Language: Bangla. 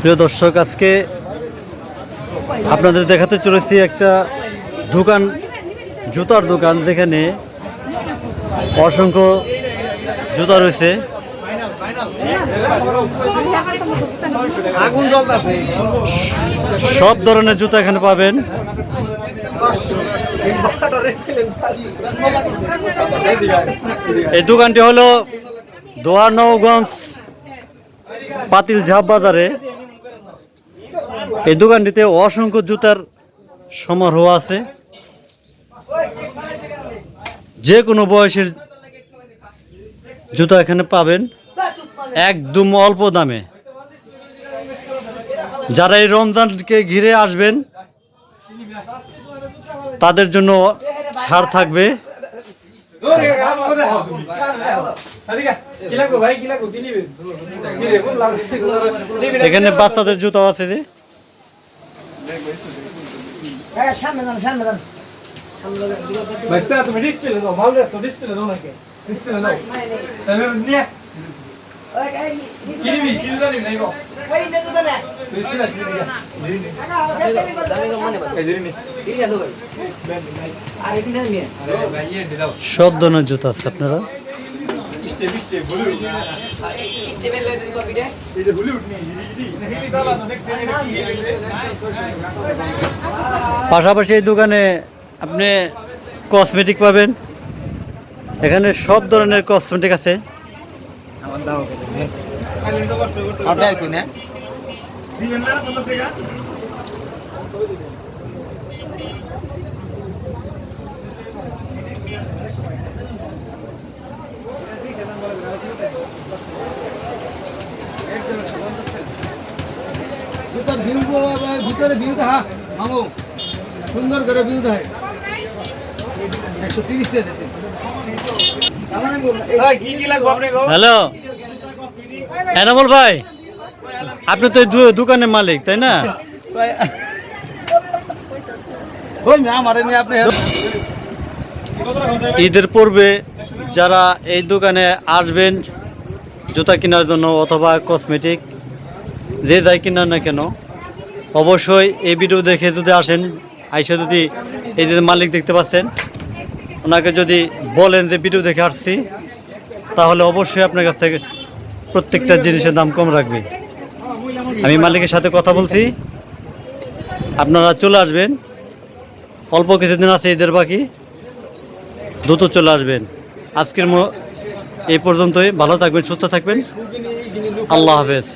প্রিয় দর্শক আজকে আপনাদের দেখাতে চলেছি একটা দোকান জুতার দোকান যেখানে অসংখ্য জুতা রয়েছে। সব ধরনের জুতা এখানে পাবেন। এই দোকানটি হলো দোয়ানগঞ্জ পাতিল ঝাপ বাজারে এই দোকানটিতে অসংখ্য জুতার সমারোহ আছে। যে কোনো বয়সের জুতা এখানে পাবেন, একদম অল্প দামে। যারা এই রমজানকে ঘিরে আসবেন, তাদের জন্য ছাড় থাকবে। এখানে বাচ্চাদের জুতাও আছে যে? সামনে যান সামনে যান। তুমি ডিসপ্লে দাও। ভালো লাগছে ডিসপ্লে দাও নাকি? ডিসপ্লে দাও। তাহলে নিয়ে নাই গো ওই ডিসপ্লে এই আর সব ধরনের জুতা আছে আপনারা? পাশাপাশি এই দোকানে আপনি কসমেটিক পাবেন। এখানে সব ধরনের কসমেটিক আছে। দিবেন না 50 টাকা ভিতর ভিউ দেখা মামু সুন্দর করে ভিউ দেখায় একশো তিরিশ হ্যালো। এনামল ভাই আপনি তো দোকানের মালিক তাই না ওই মেয়ে আমার মেয়ে আপনি ঈদের পূর্বে যারা এই দোকানে আসবেন, জুতা কেনার জন্য অথবা কসমেটিক যে যাই কিনার না কেন, অবশ্যই এই ভিডিও দেখে যদি আসেন, আইসে যদি এই যে মালিক দেখতে পাচ্ছেন, ওনাকে যদি বলেন যে ভিডিও দেখে আসছি, তাহলে অবশ্যই আপনার কাছ থেকে প্রত্যেকটা জিনিসের দাম কম রাখবে। আমি মালিকের সাথে কথা বলছি, আপনারা চলে আসবেন অল্প কিছুদিন আছে এদের বাকি। দ্রুত চলে আসবেন। আজকের এই পর্যন্তই। ভালো থাকবেন, সুস্থ থাকবেন। আল্লাহ হাফেজ।